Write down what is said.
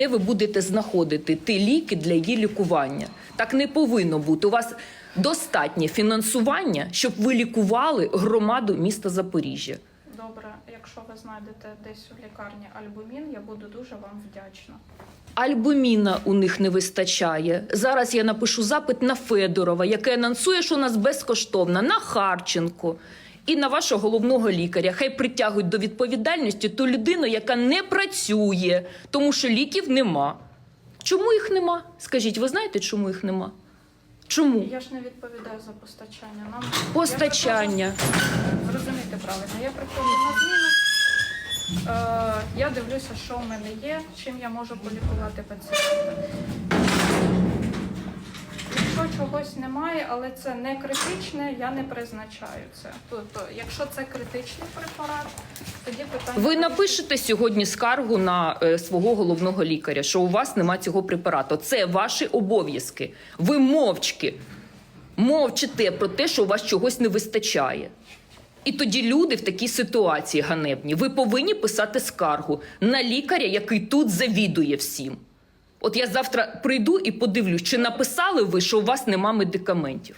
Де ви будете знаходити ті ліки для її лікування? Так не повинно бути. У вас достатнє фінансування, щоб ви лікували громаду міста Запоріжжя. Добре, якщо ви знайдете десь у лікарні альбумін, я буду дуже вам вдячна. Альбуміна у них не вистачає. Зараз я напишу запит на Федорова, який анонсує, що у нас безкоштовно, на Харченко і на вашого головного лікаря. Хай притягують до відповідальності ту людину, яка не працює, тому що ліків нема. Чому їх нема? Скажіть, ви знаєте, чому їх нема? Чому? Я ж не відповідаю за постачання. Нам Постачання. Приходжу- Зрозумійте правильно. Я приходжу на зміну. Е, я дивлюся, що в мене є, чим я можу полікувати пацієнта. Якщо чогось немає, але це не критичне, я не призначаю це. Тобто, якщо це критичний препарат, тоді питання. Ви напишете сьогодні скаргу на е, свого головного лікаря, що у вас нема цього препарату. Це ваші обов'язки. Ви мовчки мовчите про те, що у вас чогось не вистачає. І тоді люди в такій ситуації ганебні. Ви повинні писати скаргу на лікаря, який тут завідує всім. От я завтра прийду і подивлюсь, чи написали ви, що у вас нема медикаментів.